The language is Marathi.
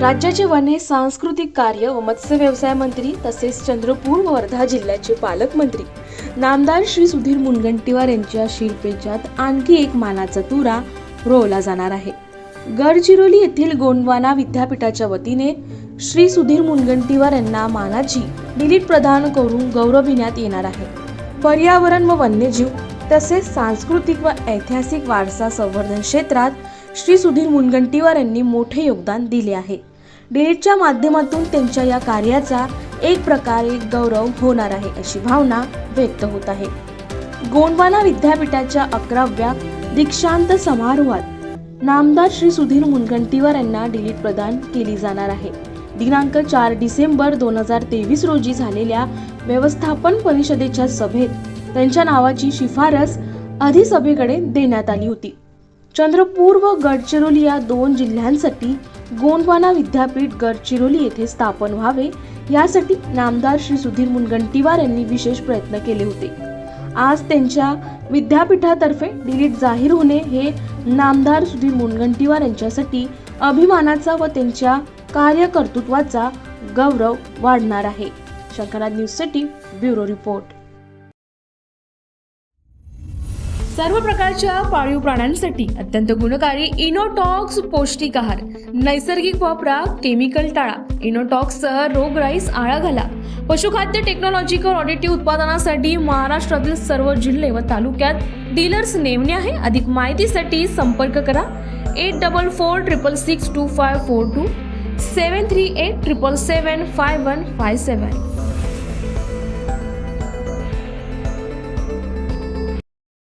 राज्याचे वने सांस्कृतिक कार्य व मत्स्य व्यवसाय मंत्री तसेच चंद्रपूर व वर्धा जिल्ह्याचे पालकमंत्री नामदार श्री सुधीर मुनगंटीवार यांच्या शिल्पेच्यात आणखी एक मानाचा तुरा रोवला जाणार आहे. गडचिरोली येथील गोंडवाना विद्यापीठाच्या वतीने श्री सुधीर मुनगंटीवार यांना मानाची डिलीट प्रदान करून गौरविण्यात येणार आहे. पर्यावरण व वन्यजीव तसेच सांस्कृतिक व ऐतिहासिक वारसा संवर्धन क्षेत्रात श्री सुधीर मुनगंटीवार यांनी मोठे योगदान दिले आहे. डिलीटच्या माध्यमातून त्यांच्या या कार्याचा एक प्रकारे गौरव होणार आहे अशी भावना व्यक्त होत आहे. गोंडवाना विद्यापीठाच्या अकराव्या दीक्षांत समारोहात नामदार श्री सुधीर मुनगंटीवार यांना डिलीट प्रदान केली जाणार आहे. दिनांक चार डिसेंबर दोन हजार तेवीस रोजी झालेल्या व्यवस्थापन परिषदेच्या सभेत त्यांच्या नावाची शिफारस अधिसभेकडे देण्यात आली होती. चंद्रपूर व गडचिरोली या दोन जिल्ह्यांसाठी गोंडवाना विद्यापीठ गडचिरोली येथे स्थापन व्हावे यासाठी नामदार श्री सुधीर मुनगंटीवार यांनी विशेष प्रयत्न केले होते. आज त्यांच्या विद्यापीठातर्फे डिलीट जाहीर होणे हे नामदार सुधीर मुनगंटीवार यांच्यासाठी अभिमानाचा व त्यांच्या कार्यकर्तृत्वाचा गौरव वाढणार आहे. शंकरनाथ न्यूजसाठी ब्युरो रिपोर्ट. सर्व प्रकारच्या पाळीव प्राण्यांसाठी अत्यंत गुणकारी इनोटॉक्स पौष्टिक आहार नैसर्गिक वापरा केमिकल टाळा. इनोटॉक्ससह रोगराईस आळा घाला. पशुखाद्य टेक्नॉलॉजिकल ऑडिटिव्ह उत्पादनासाठी महाराष्ट्रातील सर्व जिल्हे व तालुक्यात डीलर्स नेमणे आहे. अधिक माहितीसाठी संपर्क करा. Eight double four triple six two five four two seven three eight triple seven five one five seven